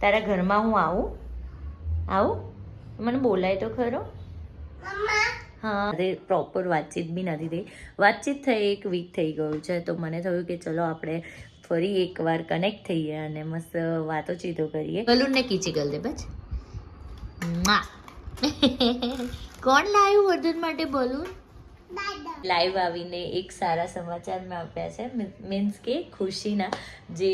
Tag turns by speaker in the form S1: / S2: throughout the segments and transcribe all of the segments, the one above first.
S1: તારા ઘરમાં હું આવું? આવું? મને બોલાય તો ખરો. હા. અરે પ્રોપર વાતચીત બી નથી થઈ. વાતચીત થઈ એક વીક થઈ ગયું છે તો મને થયું કે ચલો આપણે ફરી એકવાર કનેક્ટ થઈએ અને મસ્ત વાતો ચીતો કરીએ. બલૂનને કીચી ગલ દે બચ કોણ લાવ્યું વર્ધન માટે બલૂન? લાઈવ આવીને એક સારા સમાચાર મેં આપ્યા છે. મીન્સ કે ખુશીના જે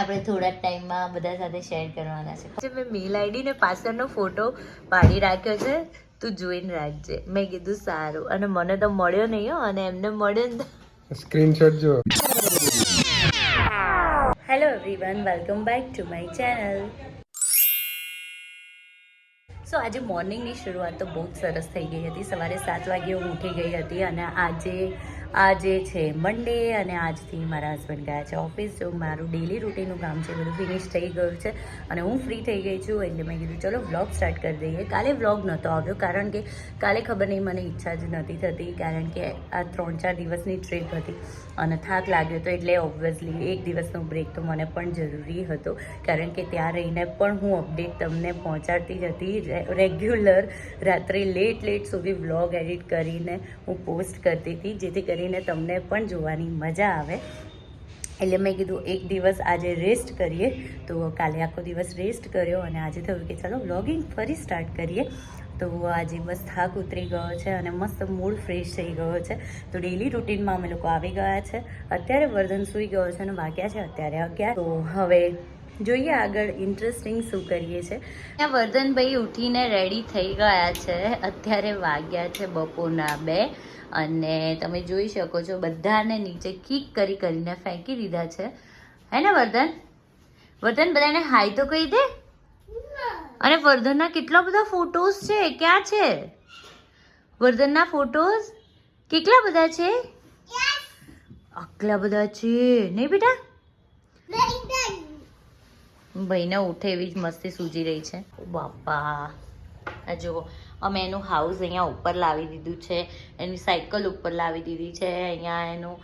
S1: આપણે થોડા ટાઈમમાં બધા સાથે શેર કરવાના છે. મેં મેલ આઈડી ને પાછળનો ફોટો પાડી રાખ્યો છે તું જોઈને રાખજે. મેં કીધું સારું. અને મને તો મળ્યો નહીં હો અને એમને મળ્યો ને
S2: સ્ક્રીનશોટ જો.
S1: Hello everyone welcome back to my channel so આજે મોર્નિંગની શરૂઆત તો બહુ જ સરસ થઈ ગઈ હતી. સવારે સાત વાગે હું ઉઠી ગઈ હતી અને આજે આજે છે મંડે અને આજથી મારા હસબન્ડ ગયા છે ઓફિસ જો મારું ડેલી રૂટીનનું કામ છે, બધું ફિનિશ થઈ ગયું છે અને હું ફ્રી થઈ ગઈ છું એટલે મેં કીધું, ચલો વ્લોગ સ્ટાર્ટ કરી દઈએ. કાલે વ્લોગ નહોતો આવ્યો કારણ કે કાલે ખબર નહીં, મને ઈચ્છા જ નથી થતી કારણ કે આ ત્રણ ચાર દિવસની ટ્રીપ હતી અને થાક લાગ્યો તો એટલે ઓબ્વિયસલી એક દિવસનો બ્રેક તો મને પણ જરૂરી હતો કારણ કે ત્યાં રહીને પણ હું અપડેટ તમને પહોંચાડતી જ હતી. રેગ્યુલર રાત્રે લેટ લેટ સુધી વ્લોગ એડિટ કરીને હું પોસ્ટ કરતી હતી, જેથી કરી કરીને તમને પણ જોવાની મજા આવે. એટલે મેં કીધું એક દિવસ આજે રેસ્ટ કરીએ. તો કાલે આખો દિવસ રેસ્ટ કર્યો અને આજે થયું કે ચાલો વ્લોગિંગ ફરી સ્ટાર્ટ કરીએ. તો આજે બસ થાક ઉતરી ગયો છે અને મસ્ત મૂડ ફ્રેશ થઈ ગયો છે. તો ડેલી રૂટીનમાં અમે લોકો આવી ગયા છે. અત્યારે વર્ધન સૂઈ ગયો છે અને વાગ્યા છે અત્યારે અગિયાર. તો હવે જોઈએ આગળ ઇન્ટરેસ્ટિંગ શું કરીએ છે. ત્યાં વર્ધનભાઈ ઉઠીને રેડી થઈ ગયા છે. અત્યારે વાગ્યા છે બપોરના બે અને તમે જોઈ શકો છો બધાને નીચે કિક કરી કરીને ફેંકી દીધા છે. હે ને વર્ધન? વર્ધન બધાને હાય તો કહી દે. અને વર્ધનના કેટલા બધા ફોટોઝ છે? ક્યાં છે? વર્ધનના ફોટોઝ કેટલા બધા છે? આટલા બધા છે. નહીં બેટા? ભાઈને ઉઠે એવી જ મસ્તી સૂજી રહી છે. બાપા. જુઓ, અમે એનું હાઉસ અહીંયા ઉપર લાવી દીધું છે. એની સાયકલ ઉપર લાવી દીધી છે. અહીંયા એનું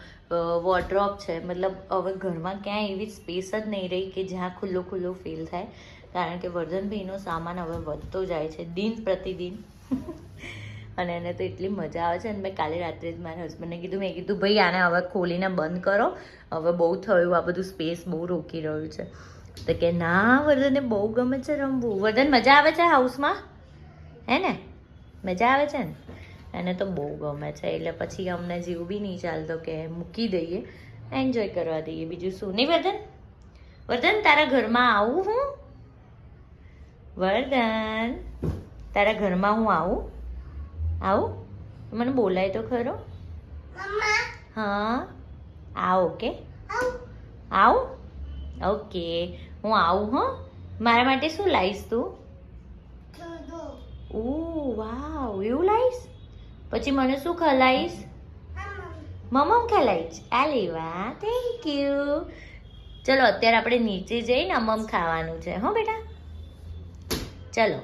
S1: વોર્ડ્રોપ છે. મતલબ હવે ઘરમાં ક્યાંય એવી સ્પેસ જ નહીં રહી કે જ્યાં ખુલ્લું ખુલ્લું ફીલ થાય. કારણ કે વર્ધનભાઈનો સામાન હવે વધતો જાય છે દિન પ્રતિદિન. અને એને તો એટલી મજા આવે છે. અને મેં કાલે રાત્રે જ મારા હસબન્ડને કીધું, મેં કીધું, ભાઈ, આને હવે ખોલીને બંધ કરો. હવે બહુ થયું આ બધું સ્પેસ બહુ રોકી રહ્યું છે. તો કે ના વર્ધનને બહુ ગમે છે રમવું. વરદન મજા આવે છે હાઉસમાં? હે ને? મજા આવે છે ને? એને તો બહુ ગમે છે. એટલે પછી અમને જીવ બી નહીં ચાલતો કે મૂકી દઈએ એન્જોય કરવા દઈએ. બીજું શું? નહીં વર્ધન? વર્ધન તારા ઘરમાં આવું હું? વર્ધન તારા ઘરમાં હું આવું? આવું? મને બોલાય તો ખરો. હા. આવો કે આવું? ઓકે. હું આવું હો? મારા માટે શું લાવીશ તું? ઓ વાવ એવું લાવીશ પછી મને શું ખલાવીશ મમમ. ખવડાવીશ આલે વાહ થેન્ક યુ ચલો અત્યારે આપણે નીચે જઈને અમમ ખાવાનું છે હો બેટા? ચલો.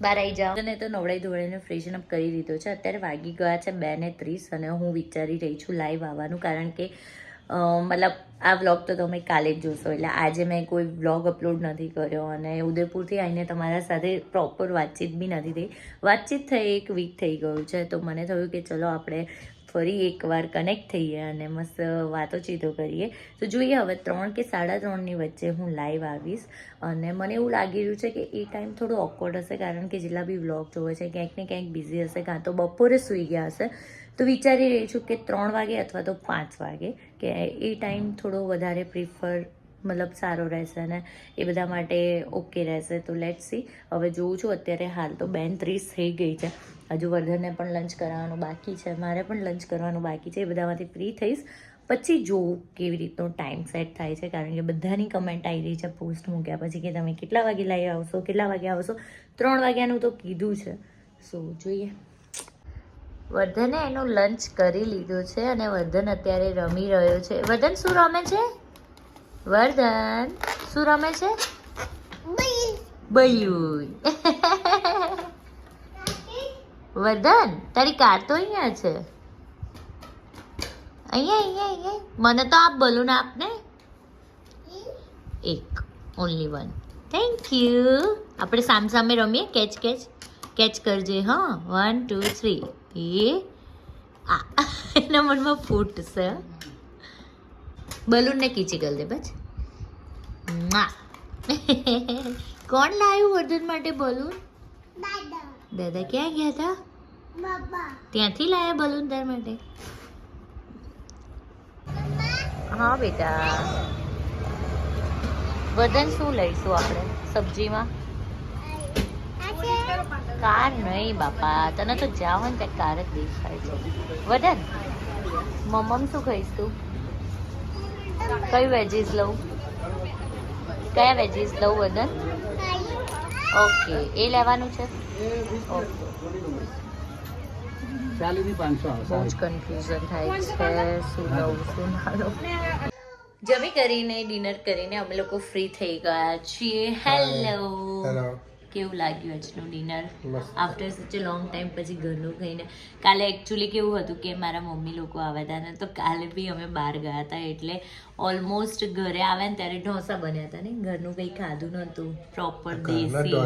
S1: બહાર આવી જાઓ. અને તો નવડાઈ ધોળાઈને ફ્રેશન અપ કરી દીધો છે. અત્યારે વાગી ગયા છે બે ને ત્રીસ અને હું વિચારી રહી છું લાઈવ આવવાનું કારણ કે મતલબ આ વ્લોગ તો તમે કાલે જ જોશો. એટલે આજે મેં કોઈ વ્લોગ અપલોડ નથી કર્યો અને ઉદયપુરથી આવીને તમારા સાથે પ્રોપર વાતચીત બી નથી થઈ. વાતચીત થઈ, એક વીક થઈ ગયું છે. તો મને થયું કે ચલો આપણે ફરી એકવાર કનેક્ટ થઈએ અને મસ્ત વાતો ચીતો કરીએ. તો જોઈએ હવે ત્રણ કે સાડા ત્રણની વચ્ચે હું લાઈવ આવીશ. અને મને એવું લાગી રહ્યું છે કે એ ટાઈમ થોડો ઓકવર્ડ હશે, કારણ કે જેટલા બી વ્લોગ જોવે છે, ક્યાંક ને ક્યાંક બિઝી હશે, કાં તો બપોરે સૂઈ ગયા હશે. તો વિચારી રહી છું કે ત્રણ વાગે અથવા તો પાંચ વાગે કે એ ટાઈમ થોડો વધારે પ્રિફર મતલબ સારો રહેશે ને એ બધા માટે ઓકે રહેશે. તો લેટ સી હવે જોઉં છું, અત્યારે હાલ તો બેન ત્રીસ થઈ ગઈ છે. હજુ વર્ધનને પણ લંચ કરાવવાનું બાકી છે. મારે પણ લંચ કરવાનું બાકી છે. એ બધામાંથી ફ્રી થઈશ. પછી જોવું કેવી રીતનો ટાઈમ સેટ થાય છે. કારણ કે બધાની કમેન્ટ આવી રહી છે પોસ્ટ મૂક્યા પછી કે તમે કેટલા વાગે લઈ આવશો, કેટલા વાગે આવશો? ત્રણ વાગ્યાનું તો કીધું છે. સો જોઈએ. વર્ધને એનું લંચ કરી લીધું છે અને વર્ધન અત્યારે રમી રહ્યો છે. વર્ધન શું રમે છે? વર્ધન શું રમે છે? બયું. વર્ધન તારી કાર તો અહીંયા છે? અહીંયા અહીંયા અહીંયા. મને તો આપ બલૂન આપને. એક ઓનલી વન થેન્ક યુ આપણે સામ સામે રમીએ. કેચ કેચ કેચ કરજે હા. વન ટુ થ્રી એ આ એના મનમાં ફૂટશે બલૂનને કીચી કરી દે બસ. કોણ લાવ્યું વર્ધન માટે બલૂન? દાદા ક્યાં ગયા હતા ત્યાંથી લાયા બલૂન તાર માટે? હા બેટા. વર્ધન શું લઈશું આપણે? સબ્જીમાં? કાર નહીં બાપા. તને તો જાવ ને કાર જ દેખાય છે. વર્ધન મમ્મ શું ખાઈશ તું? કઈ વેજીસ લઉં? કયા વેજીસ લઉં વર્ધન ઓકે. એ લેવાનું છે? બહુ જ કન્ફ્યુઝન થાય છે. શું લઉં શું ના લઉં? જમી કરીને ડિનર કરીને અમે લોકો ફ્રી થઈ ગયા છીએ. હેલો
S3: હેલો
S1: કેવું લાગ્યું આજનું ડિનર? આફ્ટર સચ અ લોંગ ટાઈમ પછી ઘરનું ખાઈને. કાલે એકચ્યુઅલી કેવું હતું કે મારા મમ્મી લોકો આવ્યા હતા ને તો કાલે બી અમે બહાર ગયા હતા એટલે ઓલમોસ્ટ ઘરે આવ્યા ને ત્યારે ઢોસા બન્યા હતા ને ઘરનું કંઈ ખાધું નહોતું. પ્રોપર દેશી.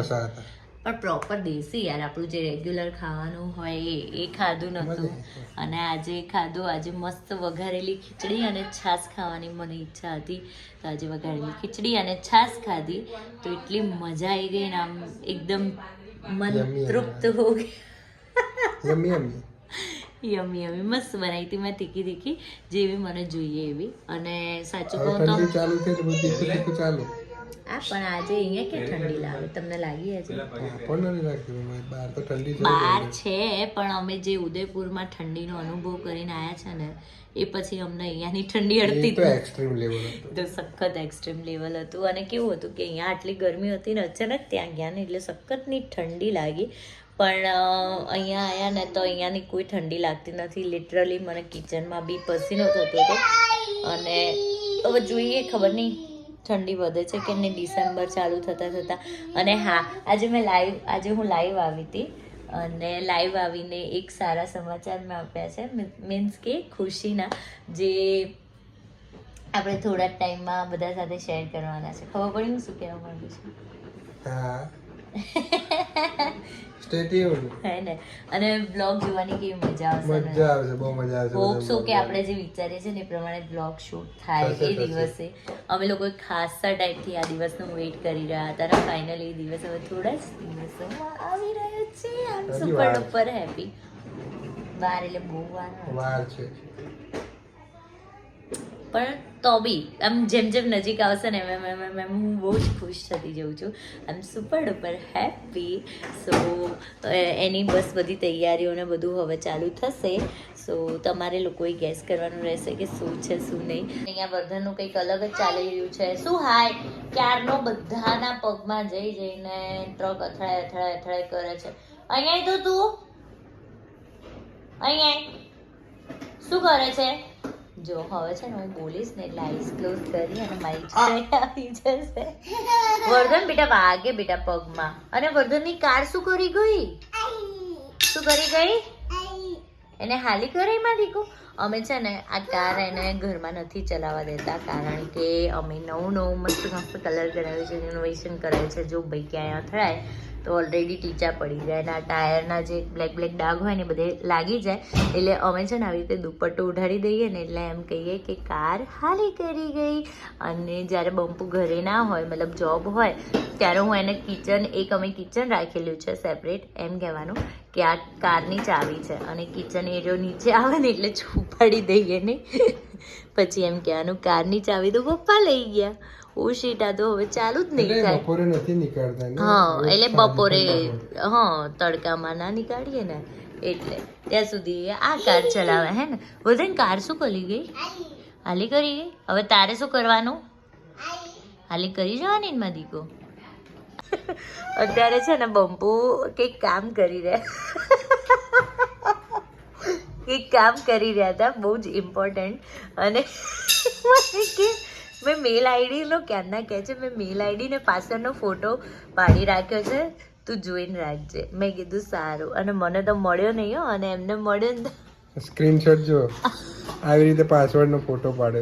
S1: પણ પ્રોપર દેશી યાર આપણું જે રેગ્યુલર ખાવાનું હોય એ એ ખાધું નહોતું. અને આજે ખાધું આજે મસ્ત વઘારેલી ખીચડી અને છાશ ખાવાની મને ઈચ્છા હતી. તો આજે વઘારેલી ખીચડી અને છાશ ખાધી. તો એટલી મજા આવી ગઈ ને આમ એકદમ મન તૃપ્ત હો ગઈ.
S3: યમી યમી.
S1: મસ્ત બનાવી હતી મેં તીખી તીખી જેવી મને જોઈએ એવી. અને સાચું કહું તો
S3: ચાલુ થઈ ચાલુ.
S1: આ પણ આજે અહીંયા કે ઠંડી લાગે તમને લાગી
S3: લાગતું બહાર તો ઠંડી છે
S1: બહાર છે. પણ અમે જે ઉદયપુરમાં ઠંડીનો અનુભવ કરીને આવ્યા છે ને એ પછી અમને અહીંયાની ઠંડી અડતી
S3: તો એક્સ્ટ્રીમ લેવલ હતું.
S1: તો સખત એક્સ્ટ્રીમ લેવલ હતું. અને કેવું હતું કે અહીંયા આટલી ગરમી હતી ને અચાનક ત્યાં ગયા ને એટલે સખતની ઠંડી લાગી. પણ અહીંયા આવ્યા ને તો અહીંયાની કોઈ ઠંડી લાગતી નથી. લિટરલી મને કિચનમાં બી પસીનો થતો હતો. અને હવે જોઈએ ખબર નહીં. ઠંડી વધે છે કે નહીં ડિસેમ્બર ચાલુ થતાં થતાં. અને હા, આજે મેં લાઈવ, આજે હું લાઈવ આવી હતી. અને લાઈવ આવીને એક સારા સમાચાર મેં આપ્યા છે. મીન્સ કે ખુશીના, જે આપણે થોડા ટાઈમમાં બધા સાથે શેર કરવાના છે. ખબર પડી હું શું કહેવા માંગુ છું? અને બ્લોગ જોવાની કેવી મજા આવશે
S3: મજા આવશે બહુ મજા આવશે
S1: હોપ કે આપણે જે વિચારીએ છીએ ને એ પ્રમાણે બ્લોગ શૂટ થાય એ દિવસે. અમે લોકો ખાસા ટાઈપથી આ દિવસનું વેઇટ કરી રહ્યા હતા ફાઇનલી દિવસ હવે થોડા જ દિવસોમાં આવી રહ્યો છે. આમ સુપર ડુપર હેપી વાર એટલે બહુ વાર
S3: વાર છે.
S1: પણ તો બી, આમ જેમ જેમ નજીક આવશે ને એમ એમ એમ એમ હું બહુ જ ખુશ થતી જઉં છું. આમ સુપર ડુપર હેપી સો એની બસ બધી તૈયારીઓને બધું હવે ચાલુ થશે. સો તમારે લોકોએ ગેસ કરવાનું રહેશે કે શું છે, શું નહીં. અહીંયા વર્ધનનું કંઈક અલગ જ ચાલી રહ્યું છે. શું હાય? ક્યારનો બધાના પગમાં જઈ જઈને ટ્રક અથડાય અથડાય અથડાય કરે છે. અહીંયા તો તું. અહીંયા શું કરે છે? જો હવે છે ને હું બોલીશ ને એટલે આઈસ ક્લોઝ કરી અને મારી જોડે આવી જશે. વર્ધન બેટા વાગે બેટા પગમાં. અને વર્ધનની કાર શું કરી ગઈ? શું કરી ગઈ? એને હાલી કરી માં દીકુ અમે છે ને આ કાર એને ઘરમાં નથી ચલાવવા દેતા કારણ કે અમે નવું નવું મસ્ત મસ્ત કલર કરાવ્યું છે રિનોવેશન કરાવ્યું છે. જો ભાઈ ક્યાંય અથડાય તો ઓલરેડી ટીચા પડી જાય અને આ ટાયરના જે બ્લેક બ્લેક ડાઘ હોય ને બધે લાગી જાય, એટલે અમે છે ને આવી રીતે દુપટ્ટો ઉઢાડી દઈએ ને એટલે એમ કહીએ કે કાર હાલી કરી ગઈ. અને જ્યારે બંપુ ઘરે ના હોય, મતલબ જોબ હોય, ત્યારે હું એને કિચન એક અમે કિચન રાખેલું છે સેપરેટ એમ કહેવાનું કે આ કારની ચાવી છે. અને કિચન એરિયો નીચે આવે ને એટલે છુપાડી દઈએ ને. પછી એમ કહેવાનું, કારની ચાવી તો પપ્પા લઈ ગયા. ઓ શીટ આ તો હવે ચાલુ જ નહીં થાય.
S3: બપોરે નથી નીકળતા
S1: હા એટલે બપોરે
S3: બપોરે.
S1: હા તડકામાં ના નીકાળીએ ને એટલે ત્યાં સુધી આ કાર ચલાવે હે ને? વધન કાર શું કરી ગઈ? હાલી કરી ગઈ? હવે તારે શું કરવાનું? હાલી કરી જવાની ને દીકો અત્યારે છે ને બંપુ કંઈક કામ કરી રહ્યા. કંઈક કામ કરી રહ્યા હતા બહુ જ ઇમ્પોર્ટન્ટ અને મને કે મેં મેલ આઈડીનો ક્યારના કહે છે મેં મેલ આઈડીને પાછળનો ફોટો પાડી રાખ્યો છે તું જોઈને રાખજે. મેં કીધું સારું. અને મને તો મળ્યો નહીં હો અને એમને મળ્યો ને
S3: સ્ક્રીનશોટ જો. આવી રીતે પાસવર્ડનો ફોટો પાડે.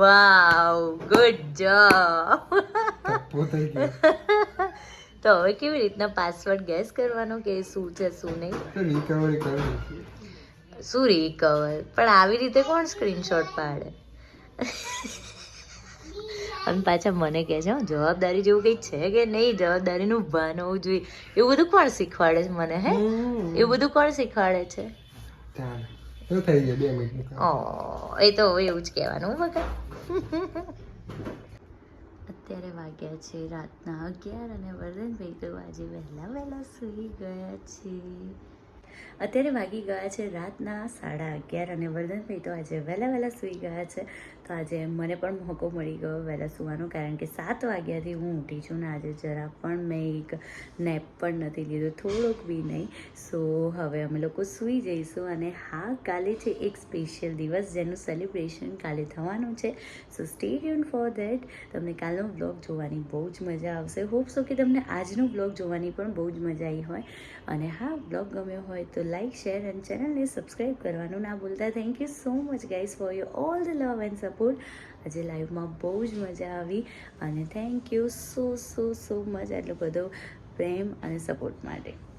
S1: વાવ ગુડ જોબ તો હવે કેવી રીતના પાસવર્ડ ગેસ કરવાનો કે શું છે શું નહીં?
S3: રિકવરી કરી
S1: શું રિકવર પણ આવી રીતે કોણ સ્ક્રીનશોટ પાડે? અને પાછા મને કહે છે જવાબદારી જેવું કંઈક છે કે નહીં? જવાબદારીનું ભાન હોવું જોઈએ. એવું બધું કોણ શીખવાડે છે મને હે? એવું બધું કોણ શીખવાડે છે? એ તો એવું જ કહેવાનું મગર. અત્યારે વાગ્યા છે રાતના અગિયાર અને વર્ધનભાઈ તો આજે વહેલા વહેલા સૂઈ ગયા છે. અત્યારે વાગી ગયા છે રાતના સાડા અગિયાર અને વર્ધનભાઈ તો આજે વહેલા વહેલા સૂઈ ગયા છે. તો આજે મને પણ મોકો મળી ગયો વહેલા સૂવાનો, કારણ કે સાત વાગ્યાથી હું ઉઠી છું ને આજે જરા પણ મેં એક નેપ પણ નથી લીધો, થોડોક બી નહીં. સો હવે અમે લોકો સૂઈ જઈશું અને હા, કાલે છે એક સ્પેશિયલ દિવસ જેનું સેલિબ્રેશન કાલે થવાનું છે. So stay tune for that તમને કાલનો બ્લોગ જોવાની બહુ જ મજા આવશે. હોપ સો કે તમને આજનો બ્લોગ જોવાની પણ બહુ જ મજા આવી હોય. અને હા બ્લોગ ગમ્યો હોય તો લાઇક શેર અને ચેનલને સબસ્ક્રાઈબ કરવાનું ના ભૂલતા. Thank you so much guys for you all the love and support આજે લાઈવમાં બહુ જ મજા આવી અને thank you so so so much આટલો બધો પ્રેમ અને સપોર્ટ માટે.